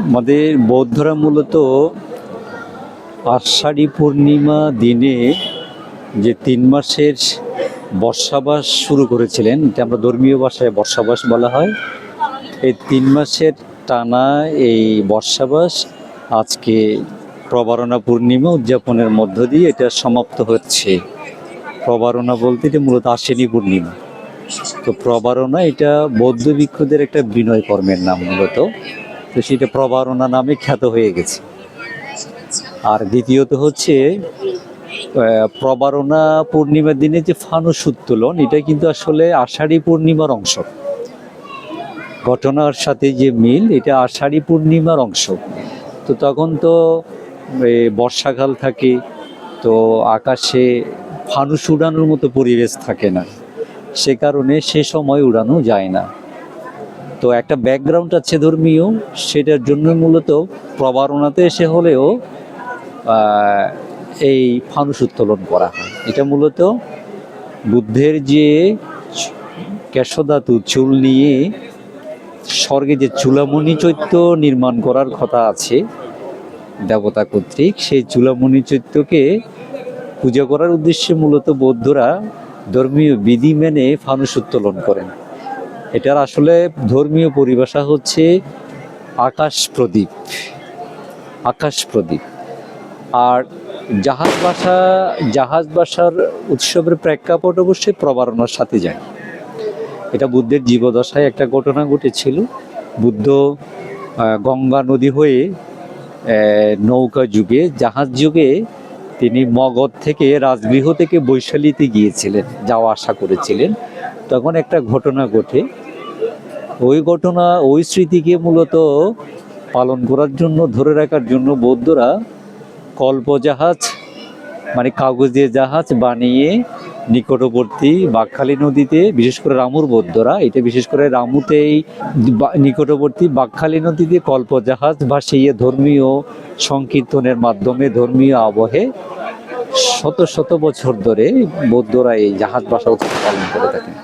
আমাদের বৌদ্ধরা মূলত আষাঢ়ী পূর্ণিমা দিনে যে তিন মাসের বর্ষাবাস শুরু করেছিলেন, এটা আমরা ধর্মীয় ভাষায় বর্ষাবাস বলা হয়। এই তিন মাসের টানা এই বর্ষাবাস আজকে প্রবারণা পূর্ণিমা উদযাপনের মধ্য দিয়ে এটা সমাপ্ত হচ্ছে। প্রবারণা বলতে এটা মূলত আশ্বিনী পূর্ণিমা। তো প্রবারণা এটা বৌদ্ধ ভিক্ষুদের একটা বিনয় কর্মের নাম মূলত। তো সেটা প্রবারণা নামে খ্যাত হয়ে গেছে। আর দ্বিতীয়ত হচ্ছে প্রবারণা পূর্ণিমার দিনে যে ফানুস উত্তোলন, এটা কিন্তু আসলে আষাঢ়ী পূর্ণিমার অংশ। ঘটনার সাথে যে মিল, এটা আষাঢ়ী পূর্ণিমার অংশ। তো তখন তো বর্ষাকাল থাকে, তো আকাশে ফানুস উড়ানোর মতো পরিবেশ থাকে না। সে কারণে সে সময় উড়ানো যায় না। তো একটা ব্যাকগ্রাউন্ড আছে ধর্মীয়, সেটার জন্য মূলত প্রবারণাতে এসে হলেও এই ফানুস উত্তোলন করা হয়। এটা মূলত বুদ্ধের যে কেশধাতু চুল নিয়ে স্বর্গে যে চুলামণি চৈত্য নির্মাণ করার কথা আছে, দেবতা কর্তৃক, সেই চুলামণি চৈত্যকে পূজা করার উদ্দেশ্যে মূলত বৌদ্ধরা ধর্মীয় বিধি মেনে ফানুস উত্তোলন করেন। এটার আসলে ধর্মীয় পরিভাষা হচ্ছে আকাশ প্রদীপ আকাশ প্রদীপ। আর জাহাজ ভাষা জাহাজ ভাষার উৎসবের প্রেক্ষাপট অবশ্যই প্রবারণার সাথে যায়। এটা বুদ্ধের জীবদশায় একটা ঘটনা ঘটেছিল। বুদ্ধ গঙ্গা নদী হয়ে নৌকা যুগে, জাহাজ যুগে তিনি মগধ থেকে রাজগৃহ থেকে বৈশালীতে গিয়েছিলেন, যাওয়া আসা করেছিলেন। তখন একটা ঘটনা ঘটে। ওই ঘটনা, ওই স্মৃতিকে মূলত পালন করার জন্য, ধরে রাখার জন্য বৌদ্ধরা কল্পজাহাজ মানে কাগজের জাহাজ বানিয়ে নিকটবর্তী বাকখালী নদীতে, বিশেষ করে রামুর বৌদ্ধরা, এটা বিশেষ করে রামুতেই বা- নিকটবর্তী বাকখালী নদীতে কল্প জাহাজ কল্পজাহাজ ভাসিয়ে ধর্মীয় সংকীর্তনের মাধ্যমে, ধর্মীয় আবহে শত শত বছর ধরে বৌদ্ধরা এই জাহাজ ভাষা উৎসব পালন করে থাকেন।